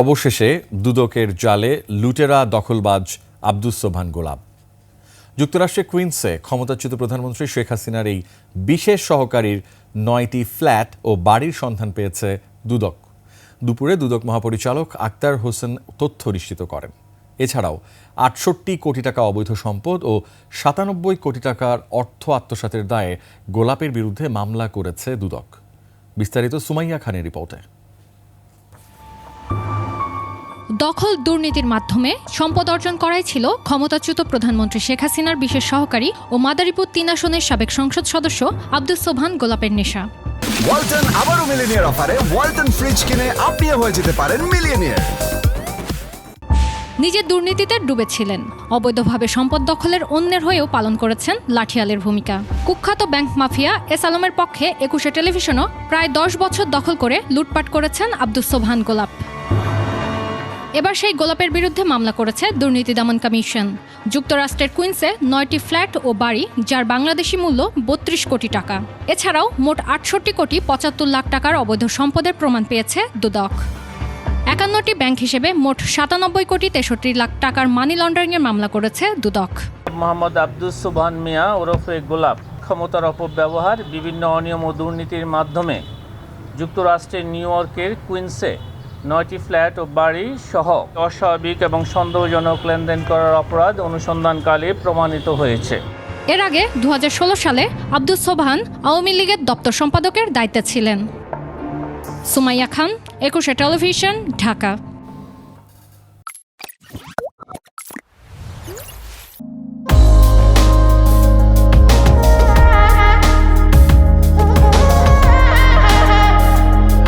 অবশেষে দুদকের জালে লুটেরা দখলবাজ আব্দুস সোভান গোলাপ যুক্তরাষ্ট্রের কুইন্সে ক্ষমতাচ্যুত প্রধানমন্ত্রী শেখ হাসিনার এই বিশেষ সহকারীর নয়টি ফ্ল্যাট ও বাড়ির সন্ধান পেয়েছে দুদক। দুপুরে দুদক মহাপরিচালক আক্তার হোসেন তথ্য নিশ্চিত করেন। এছাড়াও আটষট্টি কোটি টাকা অবৈধ সম্পদ ও সাতানব্বই কোটি টাকার অর্থ আত্মসাতের দায়ে গোলাপের বিরুদ্ধে মামলা করেছে দুদক। বিস্তারিত সুমাইয়া খানের রিপোর্টে। দখল দুর্নীতির মাধ্যমে সম্পদ অর্জন করাই ছিল ক্ষমতাচ্যুত প্রধানমন্ত্রী শেখ হাসিনার বিশেষ সহকারী ও মাদারীপুর তিন আসনের সাবেক সংসদ সদস্য আব্দুস সোভান গোলাপের নেশা। ওয়ালটন আবারও মিলিনিয়ার অফারে ওয়ালটন ফ্রিজ কিনে আপনিও হয়ে যেতে পারেন মিলিয়নিয়ার। দুর্নীতিতে ডুবেছিলেন। অবৈধভাবে সম্পদ দখলের অন্যের হয়েও পালন করেছেন লাঠিয়ালের ভূমিকা। কুখ্যাত ব্যাংক মাফিয়া এস আলমের পক্ষে একুশে টেলিভিশনও প্রায় দশ বছর দখল করে লুটপাট করেছেন আব্দুস সোভান গোলাপ। এবার সেই গোলাপের বিরুদ্ধে মামলা করেছে দুর্নীতি দমন কমিশন। যুক্তরাষ্ট্রের কুইন্সে নয়টি ফ্ল্যাট ও বাড়ি, যার বাংলাদেশি মূল্য বত্রিশ কোটি টাকা। এছাড়াও মোট আটষট্টি কোটি পঁচাত্তর লাখ টাকার অবৈধ সম্পদের প্রমাণ পেয়েছে দুদক। একান্নটি ব্যাংক হিসেবে মোট সাতানব্বই কোটি তেষট্টি লাখ টাকার মানি লন্ডারিংয়ের মামলা করেছে দুদক। মোহাম্মদ আব্দুস সুবহান মিয়া ওরফে গোলাপ। ক্ষমতার অপব্যবহার, বিভিন্ন অনিয়ম ও দুর্নীতির মাধ্যমে যুক্তরাষ্ট্রের নিউ ইয়র্কের কুইন্সে নয়টি ফ্ল্যাট ও বাড়ি সহ অস্বাভাবিক এবং সন্দেহজনক লেনদেন করার অপরাধ অনুসন্ধানকালে প্রমাণিত হয়েছে। এর আগে দু হাজার ষোলো সালে আব্দুল সোবহান আওয়ামী লীগের দপ্তর সম্পাদকের দায়িত্বে ছিলেন। সুমাইয়া খান, একুশে টেলিভিশন, ঢাকা।